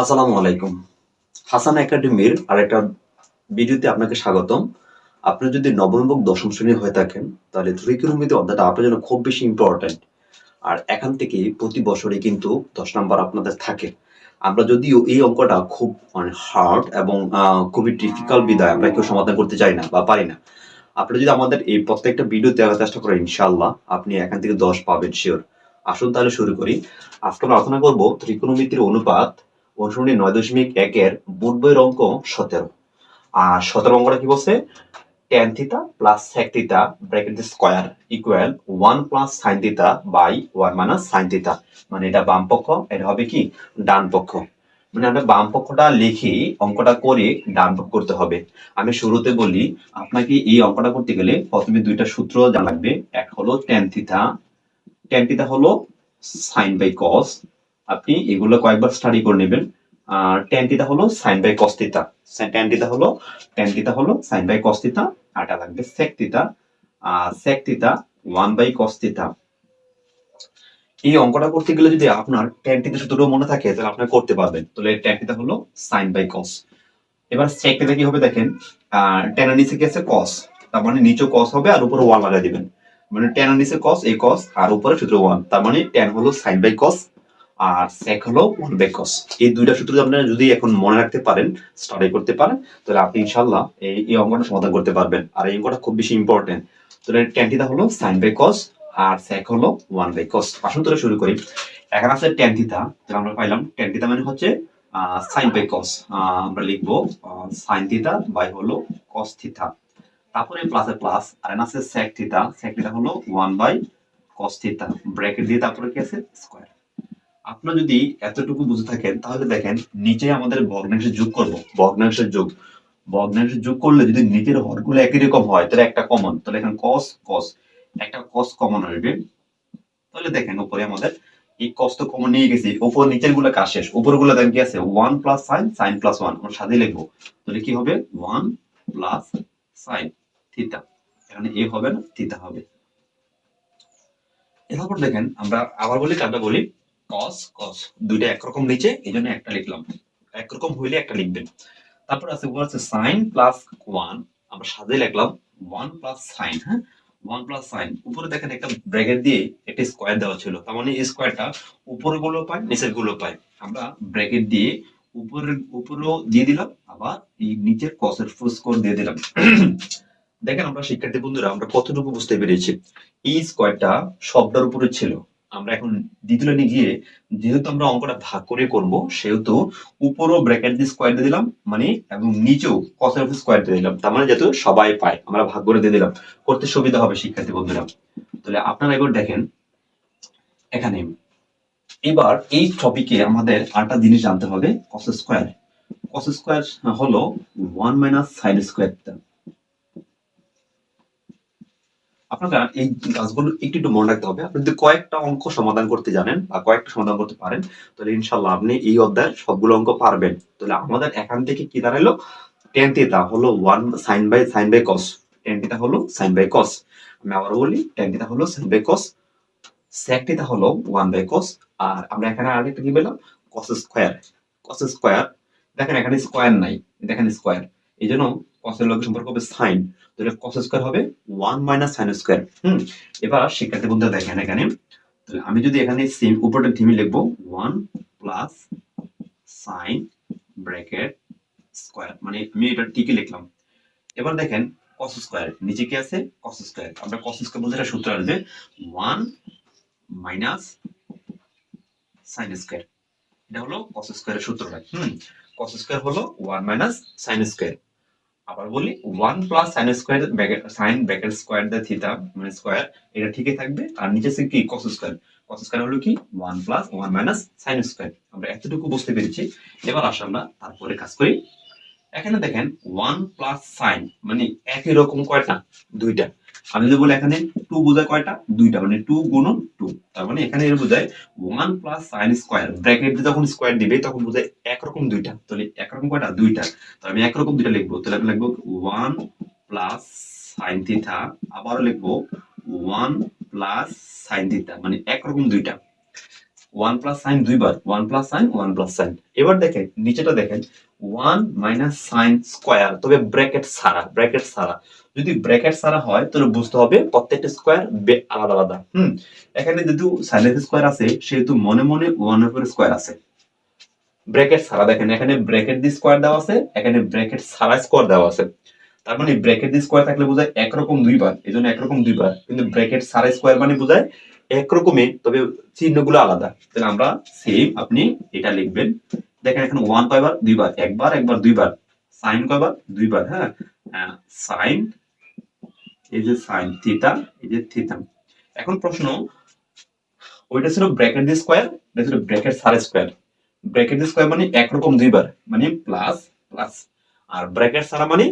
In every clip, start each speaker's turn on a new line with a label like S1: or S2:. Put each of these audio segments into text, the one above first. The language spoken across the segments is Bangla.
S1: আসসালামু আলাইকুম। হাসান একাডেমির আরেকটা ভিডিওতে আপনাকে স্বাগতম। আপনি যদি নবম এবং দশম শ্রেণি হয়ে থাকেন, তাহলে ত্রিকোণমিতি অধ্যায়টা আপনার জন্য খুব বেশি ইম্পর্টেন্ট আর এখান থেকে প্রতি বছরে কিন্তু দশ নাম্বার আপনাদের থাকে। আমরা যদিও এই অঙ্কটা খুব মানে হার্ড এবং খুবই ডিফিকাল্ট বিদায় আমরা কেউ সমাধান করতে চাই না বা পারি না। আপনি যদি আমাদের এই প্রত্যেকটা ভিডিও দেওয়ার চেষ্টা করেন ইনশাল্লাহ আপনি এখান থেকে দশ পাবেন শিওর আসুন তাহলে শুরু করি। আজকে আমরা আলোচনা করব ত্রিকোণমিতির অনুপাত অনুসরণী নয় দশমিক একের বুট বইয়ের অঙ্ক সতেরো। আর সতেরো অঙ্কটা কি বলছে? Theta plus sec theta bracket square equal one plus sine theta by one minus sine theta মানে এটা বাম পক্ষ, এটা হবে কি? ডান পক্ষ। মানে আমরা বাম পক্ষটা লিখি, অঙ্কটা করে ডান পক্ষ করতে হবে। আমি শুরুতে বলি, আপনাকে এই অঙ্কটা করতে গেলে প্রথমে দুইটা সূত্র জানা লাগবে। এক হলো টেন থিতা টেন থিতা হলো সাইন বাই কস আপনি এগুলো কয়েকবার স্টাডি করে নেবেন। আর টেন থিটা হলো sine by cos theta tan theta হলো টেন থিটা হলো সাইন বাই কস থিটা আর লাগবে sec theta R sec theta one by cos এই অঙ্কটা করতে গেলে যদি আপনার টেন থিটা সূত্রটা মনে থাকে, তাহলে আপনি করতে পারবেন। তাহলে টেন থিটা হলো সাইন বাই কস এবার সেক থিটা কি হবে দেখেন? টেনের নিচে কি আছে? কস তার মানে নিচে কস হবে, আর উপরে ওয়ান লাগাই দিবেন। মানে টেনের নিচে কস এই কস আর উপরে সূত্র ওয়ান তার মানে টেন হলো সাইন বাই কস আর সেক হলো ওয়ান বাই কস এই দুইটা সূত্র আপনারা যদি এখন মনে রাখতে পারেন স্টাডি করতে পারেন, তাহলে আপনি ইনশাল্লাহ এই এই অঙ্কটা সমাধান করতে পারবেন। আর এই অঙ্কটা খুব বেশি ইম্পর্টেন্ট তাহলে টেনটিটা হলো সাইন বাই কস আর সেক হলো ওয়ান বাই কস আসুন তাহলে শুরু করি। এখানে আছে টেন থিতা তাহলে আমরা পাইলাম টেন থিতা মানে হচ্ছে সাইন বাই কস আমরা লিখব সাইন থিতা বাই হলো কস থিতা তারপরে প্লাসে প্লাস আর এখানে আছে সেক থিতা সেক থিতা হলো one by cos theta bracket দিয়ে তারপরে কি আছে? স্কোয়ার আপনারা যদি এতটুকু বুঝে থাকেন, তাহলে দেখেন নিচে আমাদের ভগ্নাংশের যোগ করব। ভগ্নাংশের যোগ। ভগ্নাংশের যোগ করলে যদি নিচের হরগুলো একই রকম হয়, তাহলে একটা কমন তাহলে এখানে কস কস একটা কস কমন আসবে তাহলে দেখেন উপরে আমাদের এই কস তো কমন নিয়ে গেছি। উপর নিচেরগুলো কাজ শেষ। উপরগুলো দেখেন কি আছে? One plus sine sine plus one আমরা সাথে লিখব। তাহলে কি হবে? ওয়ান প্লাস সাইন থিতা এখানে এ হবে না থিতা হবে। এরপর দেখেন আমরা আবার বলি কাটা বলি কস কস দুইটা একরকম নিচে এই জন্য একটা লিখলাম। একরকম হইলে একটা লিখবেন। তারপর আছে উপর আছে সাইন প্লাস ওয়ান আমরা সাজে লিখলাম ওয়ান প্লাস সাইন হ্যাঁ? ওয়ান প্লাস সাইন উপরে দেখেন একটা ব্র্যাকেট দিয়ে একটা স্কোয়ার দেওয়া ছিল। তার মানে স্কোয়ারটা উপরেরগুলো পাই নিচেরগুলো পাই আমরা ব্র্যাকেট দিয়ে উপরের, উপরেও দিয়ে দিলাম, আবার এই নিচের কসের ফুল স্কোর দিয়ে দিলাম। দেখেন আমরা শিক্ষার্থী বন্ধুরা, আমরা কতটুকু বুঝতে পেরেছি? এই স্কোয়ারটা শব্দের উপরে ছিল। আমরা এখন দ্বিতীয় লাইনে গিয়ে যেহেতু আমরা অঙ্কটা ভাগ করে করব, সেহেতু উপরও ব্র্যাকেট দিয়ে স্কোয়ার দিয়ে দিলাম মানে এবং নিচেও কসের স্কোয়ার দিয়ে দিলাম। তার মানে যেহেতু সবাই পায়, আমরা ভাগ করে দিয়ে দিলাম। করতে সুবিধা হবে শিক্ষার্থী বন্ধুরা। তাহলে আপনারা এবার দেখেন। এখানে এবার এই টপিকে আমাদের আরেকটা জিনিস জানতে হবে কস স্কোয়ার কস স্কোয়ার হলো ওয়ান মাইনাস সাইন স্কোয়ার আপনারা এই কাজগুলো একটু একটু মনে রাখতে হবে, আপনি যদি কয়েকটা অঙ্ক সমাধান করতে জানেন বা কয়েকটা সমাধান করতে পারেন, তাহলে ইনশাল্লাহ আপনি এই অধ্যায়ের সবগুলো অঙ্ক পারবেন। তাহলে আমাদের এখান থেকে কি দাঁড়াল? টেন থিটা হলো one sine by sine by cos tan theta হলো সাইন বাই কস আমি আবার বলি টেন থিটা হলো sine by cos sec theta হলো ওয়ান বাই কস আর আমরা এখানে আরেকটা কি পেলাম? কস স্কোয়ার কস স্কোয়ার দেখেন এখানে স্কোয়ার নাই, দেখেন স্কোয়ার এই জন্য কসের লগে সম্পর্ক হবে সাইন তাহলে কস স্কোয়ার হবে ওয়ান মাইনাস সাইন স্কোয়ার হুম? এবার শিক্ষার্থী বন্ধুরা দেখেন এখানে, তাহলে আমি যদি এখানে সেম উপরটা ধিমে লিখব one plus sine bracket square মানে আমি এটা ঠিকই লিখলাম। এবার দেখেন কস স্কোয়ার নিচে কি আছে? কস স্কোয়ার আমরা কস স্কোয়ার বলতে একটা সূত্র আসবে ওয়ান মাইনাস সাইন স্কোয়ার এটা হলো কস স্কোয়ারের সূত্রটা, হুম? কস স্কোয়ার হলো ওয়ান মাইনাস সাইন স্কোয়ার আবার বলি one plus sine square sine bracket square the theta মানে স্কোয়ার এটা ঠিকই থাকবে। আর নিচে আছে কি? কস স্কোয়ার কস স্কোয়ার হলো কি? One plus one minus sine square আমরা এতটুকু বুঝতে পেরেছি। এবার আসলে আমরা তারপরে কাজ করি এখানে দেখেন ওয়ান প্লাস সাইন মানে একই রকম কয়টা? দুইটা। আমি যদি বলি এখানে টু বোঝায় কয়টা? দুইটা মানে টু গুণন টু তার মানে এখানে এর বোঝায় one plus sine square bracket দিয়ে যখন স্কোয়ার দিবে, তখন বোঝায় একরকম দুইটা। তাহলে একরকম কয়টা? দুইটা। তো আমি একরকম দুইটা লিখব। তাহলে আমি লিখব ওয়ান প্লাস সাইন থিটা আবারও লিখব ওয়ান প্লাস সাইন থিটা মানে একরকম দুইটা। ওয়ান প্লাস সাইন দুইবার one plus sine one plus sine. এবার দেখেন, নিচেটা দেখেন, ওয়ান মাইনাস সাইন স্কোয়ার, তবে ব্র্যাকেট ছাড়া ব্র্যাকেট ছাড়া যদি ব্র্যাকেট ছাড়া হয়, তাহলে বুঝতে হবে প্রত্যেকটা স্কোয়ার আলাদা আলাদা। হুম, এখানে যেহেতু সাইনের স্কোয়ার আছে, সেহেতু মনে মনে ওয়ানের স্কোয়ার আছে। ব্র্যাকেট ছাড়া দেখেন, এখানে ব্র্যাকেট দিয়ে স্কোয়ার দেওয়া আছে, এখানে ব্র্যাকেট ছাড়া স্কোয়ার দেওয়া আছে। তার মানে ব্র্যাকেট দিয়ে স্কোয়ার থাকলে বোঝায় একরকম দুইবার এই জন্য একরকম দুইবার। কিন্তু ব্র্যাকেট ছাড়া স্কোয়ার মানে বোঝায় একরকমে তবে চিহ্নগুলো আলাদা। তাহলে আমরা সেম আপনি এটা লিখবেন। দেখেন এখন ওয়ান কয়বার? দুইবার। একবার একবার, দুইবার। সাইন কয়বার? দুইবার হ্যাঁ? সাইন এই যে সাইন থিটা এই যে থিটা এখন প্রশ্ন, ওইটা ছিল ব্র্যাকেট দিয়ে স্কোয়ার এটা ছিল ব্র্যাকেট সারা স্কোয়ার ব্র্যাকেট দিয়ে স্কোয়ার মানে একরকম দুইবার মানে প্লাস প্লাস আর ব্র্যাকেট সারা মানে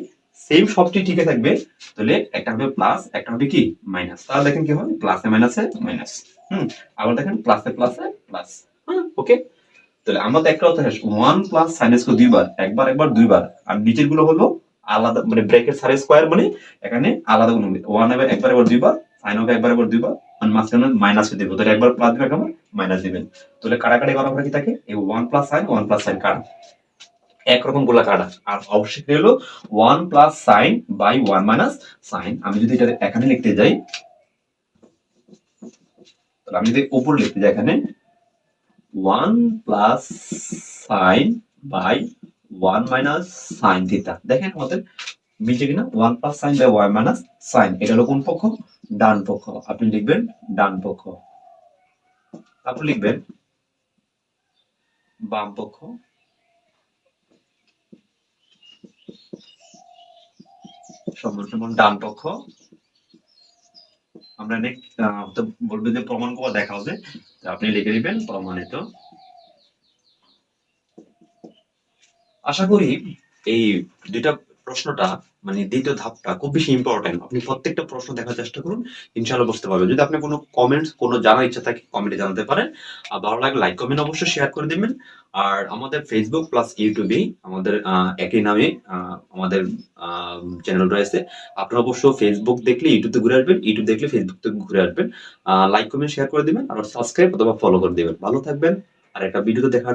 S1: সেম সবটি ঠিকই থাকবে, তাহলে একটা হবে প্লাস একটা হবে কি? মাইনাস তাহলে দেখেন কি হবে? প্লাসে মাইনাসে মাইনাস হুম, আবার দেখেন প্লাসে প্লাসে প্লাস হ্যাঁ ওকে তাহলে আমাদের একটা কথা শেষ। ওয়ান প্লাস সাইন স্কোয়ার দুইবার, একবার একবার, দুইবার। আর নিচেরগুলো হলো আলাদা মানে ব্র্যাকেট সারা স্কোয়ার মানে এখানে আলাদা কোনো ওয়ান হবে একবার একবার, দুইবার সাইন হবে একবার একবার, দুইবার, আর মাঝখানে মাইনাস দিব। তাহলে একবার প্লাস দিবেন একবার মাইনাস দিবেন। তাহলে কাটাকাটি পরে কি থাকে? এই one plus sine one plus sine কাটা। একরকমগুলা কাটা আর অবশ্যই হলো one plus sine by one minus sine আমি যদি এটা এখানে লিখতে যাই আমি যদি উপর লিখতে যাই এখানে one plus sine by one minus sine theta দেখেন আমাদের মিলছে কিনা? One plus sine by one minus sine এটা হলো কোন পক্ষ? ডান পক্ষ। আপনি লিখবেন ডান পক্ষ। তারপর লিখবেন বাম পক্ষ। সমান যেমন ডান পক্ষ। আমরা অনেক তো বলবে যে প্রমাণ করা দেখা হবে। আপনি লিখে দিবেন প্রমাণিত। আশা করি এই দুইটা প্রশ্নটা মানে দ্বিতীয় ধাপটা খুব বেশি ইম্পর্টেন্ট আপনি প্রত্যেকটা প্রশ্ন দেখার চেষ্টা করুন, ইনশাআল্লাহ বুঝতে পারবেন। যদি আপনি কোনো কমেন্টস কোনো জানার ইচ্ছা থাকে কমেন্টে জানাতে পারেন। আর ভালো লাগলে লাইক কমেন্ট অবশ্যই শেয়ার করে দিবেন। আর আমাদের ফেসবুক প্লাস ইউটিউবে আমাদের একই নামে আমাদের চ্যানেল রয়েছে। আপনারা অবশ্য ফেসবুক দেখলে ইউটিউবে ঘুরে আসবেন ইউটিউব দেখলে ফেসবুক থেকে ঘুরে আসবেন। লাইক কমেন্ট শেয়ার করে দিবেন। আর সাবস্ক্রাইব অথবা ফলো করে দিবেন। ভালো থাকবেন। আর একটা ভিডিও দেখার